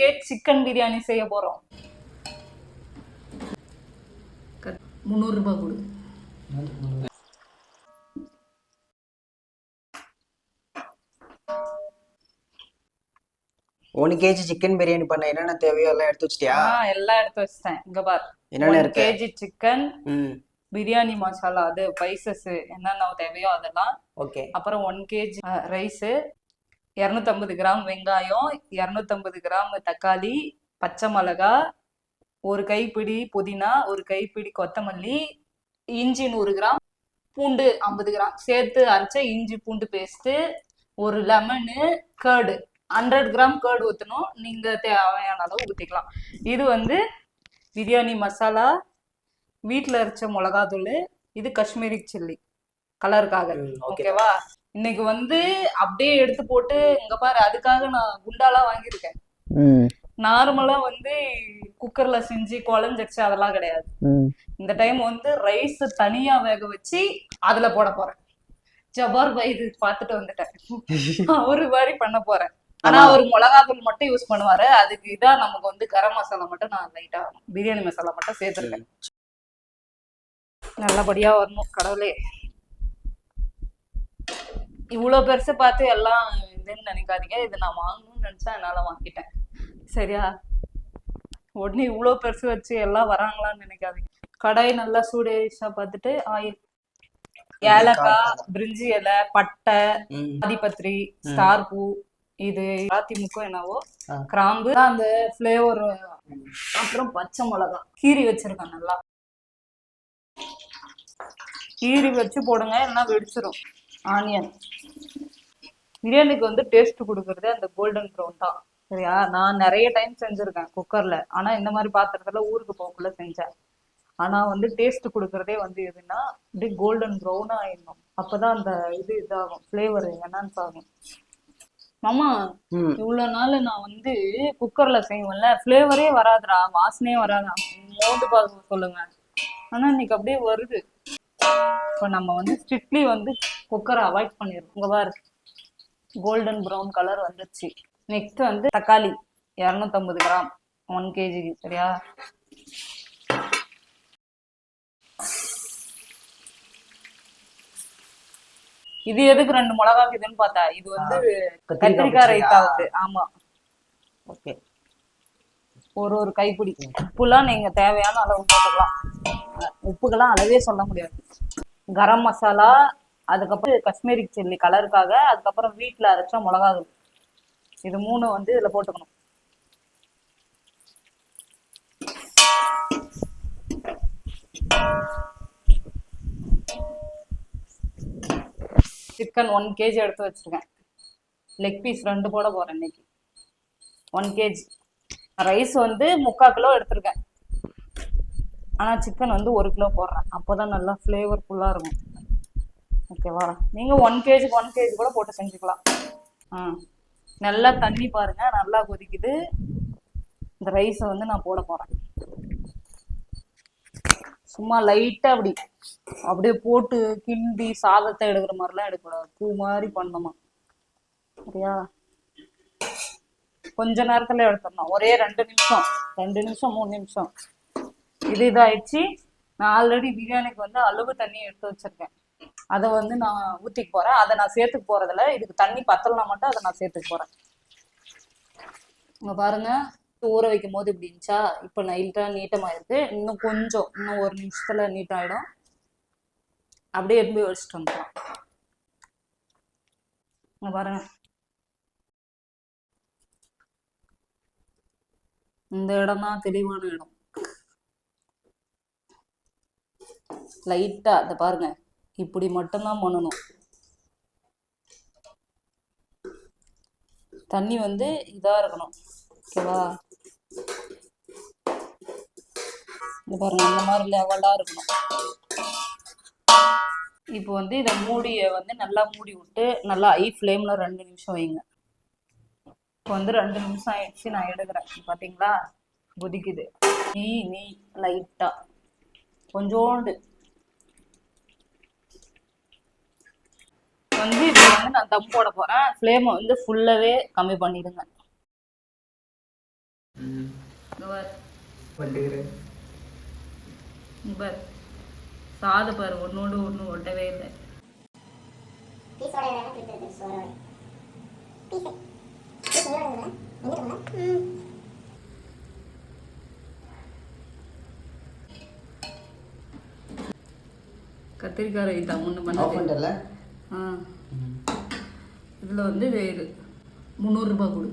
Gate chicken biryani செய்ய போறோம். கொடு. ஒன் கேஜி சிக்கன் பிரியாணி பண்ண என்னென்ன தேவையோ எல்லாம் எடுத்து வச்சிட்டியா? எல்லாம் எடுத்து வச்சிட்டேன். இங்க பார். என்னென்ன இருக்கு? கேஜி சிக்கன் பிரியாணி மசாலா அது ஸ்பைசஸ் என்னென்ன தேவையோ அதெல்லாம். ஓகே. அப்புறம் ஒன் கேஜி ரைஸு இரநூத்தம்பது கிராம் வெங்காயம் இரநூத்தம்பது கிராம் தக்காளி பச்சை மிளகா ஒரு கைப்பிடி புதினா ஒரு கைப்பிடி கொத்தமல்லி இஞ்சி நூறு கிராம் பூண்டு ஐம்பது கிராம். சேர்த்து அரைச்ச இஞ்சி பூண்டு பேஸ்ட்டு ஒரு lemon curd hundred gram curd ஊற்றணும் நீங்கள் தேவையான அளவு ஊற்றிக்கலாம் இது வந்து பிரியாணி மசாலா வீட்டில் அரைச்ச மிளகாத்தூள் இது காஷ்மீரி சில்லி. கலருக்காக. ஓகேவா? இன்னைக்கு வந்து அப்படியே எடுத்து போட்டு இங்க பாரு அதுக்காக நான் குண்டாலாம் வாங்கியிருக்கேன். ம். நார்மலா வந்து குக்கர்ல செஞ்சு குழஞ்சிடுச்சு அதெல்லாம் கிடையாது. ம். இந்த டைம் வந்து ரைஸ் தனியா வேக வச்சு அதுல போட போறேன். ஜபார் பாய் இது பார்த்துட்டு வந்துட்டேன். அவரு மாதிரி பண்ண போறேன். ஆனா அவர் மிளகாத்தூள் மட்டும் யூஸ் பண்ணுவாரு. அதுக்கு இதா நமக்கு வந்து கரம் மசாலா மட்டும் நான் லைட்டா பிரியாணி மசாலா மட்டும் சேர்த்துருக்கேன். நல்லபடியா வரணும் கடவுளே. இவ்வளோ பெருசு பார்த்து எல்லாம் இதுன்னு நினைக்காதீங்க. இது நான் வாங்கணும்னு நினைச்சா என்னால வாங்கிட்டேன். சரியா? உடனே இவ்வளோ பெருசு வச்சு எல்லாம் வராங்களான்னு நினைக்காதீங்க. கடாய் நல்லா சூடேஷா பார்த்துட்டு ஆயில். ஏலக்காய் பிரிஞ்சி இலை பட்டை ஆதிபத்திரி ஸ்டார் பூ இது அதிமுக என்னவோ. கிராம்பு அந்த ஃப்ளேவர். அப்புறம் பச்சை மிளகாய் கீரி வச்சிருக்கேன் நல்லா. கீரி வச்சு போடுங்க இல்லைன்னா வெடிச்சிரும். ஆனியன் பிரியாணிக்கு வந்து டேஸ்ட் கொடுக்கறதே அந்த கோல்டன் ப்ரௌன் தான். சரியா? நான் நிறைய டைம் செஞ்சிருக்கேன் குக்கர்ல ஆனா இந்த மாதிரி பாத்திரத்துல ஊருக்கு போகக்குள்ள செஞ்சேன். ஆனா வந்து டேஸ்ட் கொடுக்கறதே வந்து எதுன்னா அப்படியே கோல்டன் ப்ரௌனா ஆயிடணும். அப்பதான் அந்த இது இதாகும் ஃப்ளேவர் என்ஹான்ஸ் ஆகும். மாமா இவ்வளவு நாள் நான் வந்து குக்கர்ல செய்வேன்ல. ஃப்ளேவரே வராதுடா வாசனையே வராதா. மோந்து பார்க்க சொல்லுங்க. ஆனா இன்னைக்கு அப்படியே வருது. இப்போ நம்ம வந்து ஸ்ட்ரிக்ட்லி வந்து குக்கரை அவாய்ட் பண்ணிடுறோம் இங்க பாரு கோல்டன் ப்ரௌன் கலர் வந்துருச்சு. நெக்ஸ்ட் வந்து தக்காளி. இரநூத்தம்பது கிராம். ஒன் கேஜிக்கு சரியா? இது எதுக்கு ரெண்டு மிளகாக்குதுன்னு பார்த்தா இது வந்து கத்திரிக்காய் ரைத்தாவுக்கு. ஆமா. ஓகே ஒரு ஒரு கைப்பிடி. உப்புலாம் நீங்க தேவையான அளவு போட்டுக்கலாம். உப்புக்கெல்லாம் அளவே சொல்ல முடியாது. கரம் மசாலா அதுக்கப்புறம் காஷ்மீரி சில்லி கலருக்காக அதுக்கப்புறம் வீட்டில் அரைச்ச மிளகாத்தூள். இது மூணு வந்து இதில் போட்டுக்கணும். சிக்கன் ஒன் கேஜி எடுத்து வச்சிருக்கேன். லெக் பீஸ் ரெண்டு போட போறேன் இன்னைக்கு. ஒன் கேஜி ரைஸ் வந்து முக்கால் கிலோ எடுத்திருக்கேன். ஆனால் சிக்கன் வந்து ஒரு கிலோ போடுறேன். அப்போ தான் நல்லா ஃப்ளேவர்ஃபுல்லாக இருக்கும். ஓகேவா நீங்கள் ஒன் கேஜிக்கு ஒன் கேஜி கூட போட்டு செஞ்சுக்கலாம். ஆ நல்லா தண்ணி பாருங்க. நல்லா கொதிக்குது. இந்த ரைஸை வந்து நான் போட போகிறேன் சும்மா லைட்டாக அப்படி. அப்படியே போட்டு கிண்டி சாதத்தை எடுக்கிற மாதிரிலாம் எடுக்கக்கூடாது. பூ மாதிரி பண்ணணுமா? சரியா? கொஞ்ச நேரத்துல எடுத்துடணும். ஒரே ரெண்டு நிமிஷம். ரெண்டு நிமிஷம் மூணு நிமிஷம். இது இதாயிடுச்சு. நான் ஆல்ரெடி பிரியாணிக்கு வந்து அளவு தண்ணி எடுத்து வச்சிருக்கேன். அதை வந்து நான் ஊத்திக்க போறேன். அதை நான் சேர்த்துக்க போறதுல இதுக்கு தண்ணி பத்தலைனா மட்டும் அதை நான் சேர்த்துக்க போறேன். பாருங்க. ஊற வைக்கும் போது இப்படி இருந்துச்சா? இப்போ நைட்டா நீட்டமாயிருக்கு. இன்னும் கொஞ்சம். இன்னும் ஒரு நிமிஷத்துல நீட்டாயிடும். அப்படியே எடுத்து வச்சுட்டு வந்துடலாம் பாருங்க. இந்த இடம் தான் தெளிவான இடம். லைட்டா அதை பாருங்க. இப்படி மட்டும்தான் பண்ணணும். தண்ணி வந்து இதாக இருக்கணும். ஓகேவா? இந்த பாருங்க அந்த மாதிரி லெவலாக இருக்கணும். இப்போ வந்து இதை மூடியை வந்து நல்லா மூடி விட்டு நல்லா ஐ ஃப்ளேமில் ரெண்டு நிமிஷம் வைங்க. இப்போ வந்து ரெண்டு நிமிஷம் ஆயிடுச்சு நான் எடுக்கிறேன். பார்த்தீங்களா கொதிக்குது. நீ நீ லைட்டாக கொஞ்சோண்டு வந்து இப்போ வந்து நான் தம் போட போறேன். ஃப்ளேமை வந்து ஃபுல்லாவே கம்மி பண்ணிடுங்க. பாரு. வந்துக்கிறேன் இங்க பாரு. சாதம் பாரு. ஒன்னோடு ஒன்று ஒட்டவே இல்லை. கத்திரிக்காய் ரைத்தா பண்ணிட்டல? ஆ இதில் வந்து வேறு முந்நூறுரூபா கொடு